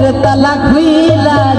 মহব্বতের তালা খুইলা